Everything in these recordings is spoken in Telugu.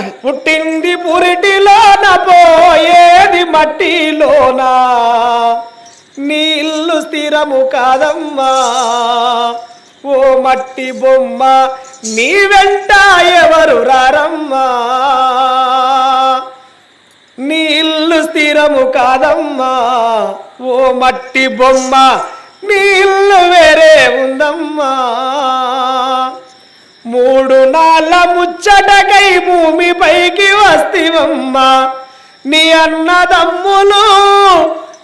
పుట్టింది పురిటిలోన పోయేది మట్టిలోన. నీళ్ళు స్థిరము కాదమ్మా. ఓ మట్టి బొమ్మ నీ వెంట ఎవరు రారమ్మా. నీళ్ళు స్థిరము కాదమ్మా. ఓ మట్టి బొమ్మ నీళ్ళు వేరే ఉందమ్మా. మూడు నాళ్ళ ముచ్చటకై భూమిపైకి వస్తివమ్మా. నీ అన్నదమ్ములు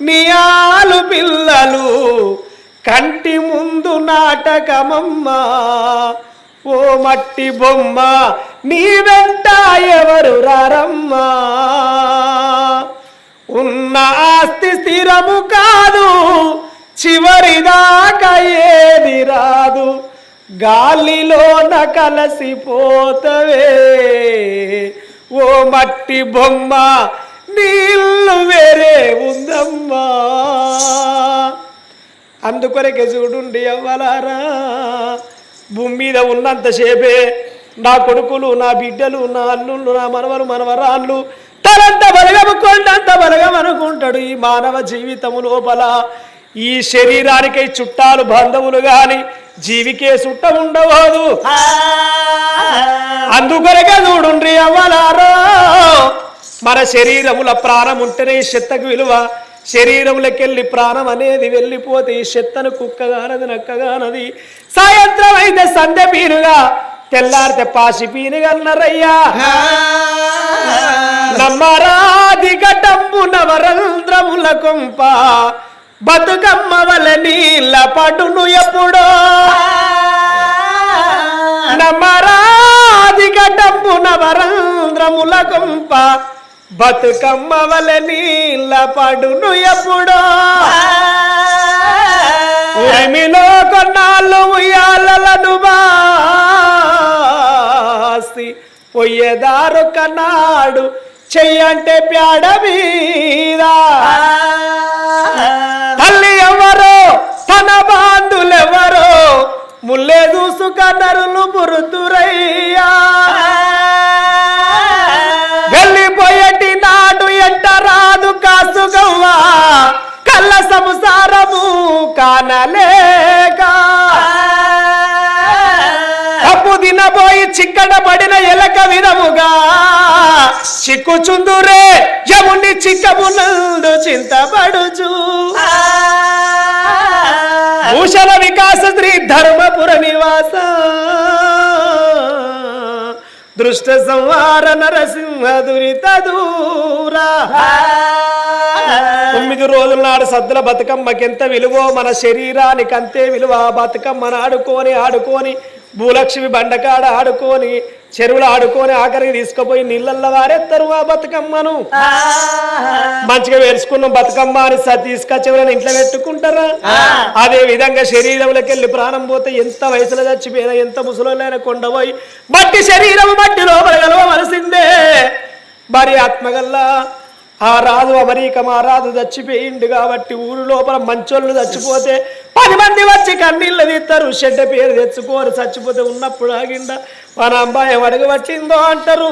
నీ ఆలు పిల్లలు కంటి ముందు నాటకమమ్మా. ఓ మట్టి బొమ్మ నీ వెంట ఎవరు రారమ్మా. ఉన్న ఆస్తి స్థిరము కాదు చివరిదాకా ఏది రాదు. గాలిలోన కలసిపోతవే ఓ మట్టి బొమ్మ నీళ్ళు వేరే ఉందమ్మా. అందుకొరకే చూడుండి అవ్వలారా. భూమి మీద ఉన్నంతసేపే నా కొడుకులు నా బిడ్డలు నా అల్లుళ్ళు నా మనవరు మనవరాళ్ళు తనంత బలగము అంత బలగం అనుకుంటాడు ఈ మానవ జీవితము లోపల. ఈ శరీరానికై చుట్టాలు బంధువులు కానీ జీవికే చుట్ట ఉండవదు అందుకొరకే చూడుండ్రి అవ్వలారో. మన శరీరముల ప్రాణం ఉంటేనే ఈ చెత్తకు విలువ. శరీరములకెళ్ళి ప్రాణం అనేది వెళ్ళిపోతే ఈ చెత్తను కుక్కగానది నక్కగానది. సాయంత్రం అయితే సంధ్య పీనుగా తెల్లారితే పాసి పీనుగన్నరయ్యా నమ్మరాది ఘటంబు నవరంధ్రముల కొంప బతుకమ్మ వల నీళ్ళ పడును ఎప్పుడో? నమ్మరాది ఘటంబు నవరంధ్రముల కొంప. బతుకమ్మ వల నీళ్ళ పడును ఎప్పుడో? ఏమిలో కొన్నాళ్ళు ఉయ్యాలను బాసి పొయ్యేదారు కన్నాడు చెయ్యంటే ప్యాడ మీద. నరులు మురుతురయ్యా వెళ్ళిపోయేటి నాడు ఎంట రాదు కాసుగవ్వా కళ్ళ సంసారము కానలేక అప్పు దినబోయి చిక్కడ పడిన ఎలక విధముగా. చిక్కుచుందురే యముని చిక్కమునందు చింతపడుచు. భూషణ శ్రీ ధర్మపుర నివాస. దృష్ట సంహార నరసింహ దురిత దూరా. తొమ్మిది రోజుల నాడు సద్దుల బతుకమ్మకెంత విలువో మన శరీరానికి అంతే విలువ. ఆ బతుకమ్మను ఆడుకొని ఆడుకొని భూలక్ష్మి బండకాడ ఆడుకొని చెరువులు ఆడుకొని ఆఖరికి తీసుకుపోయి నీళ్ళల్లో వారేస్తారు ఆ బతుకమ్మను. మంచిగా వేసుకున్నాం బతుకమ్మ అని స- తీసుకొచ్చి ఎవరైనా ఇంట్లో పెట్టుకుంటారా? అదే విధంగా శరీరంలోకి వెళ్ళి ప్రాణం పోతే ఎంత వయసులో చచ్చిపోయినా ఎంత ముసలోళ్ళైనా కొండపోయి మట్టి శరీరం మట్టి లోపల గలవలసిందే మరి ఆత్మగల్లా ఆ రాజు అమరీక మా రాజు చచ్చిపోయిండు కాబట్టి ఊరు లోపల మంచోళ్ళు చచ్చిపోతే పది మంది వచ్చి కన్నీళ్ళు తీస్తారు చెడ్డ పేరు తెచ్చుకోరు. చచ్చిపోతే ఉన్నప్పుడు ఆగిండ. మన అమ్మాయి అడుగు పట్టిందో అంటారు.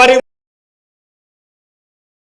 మరి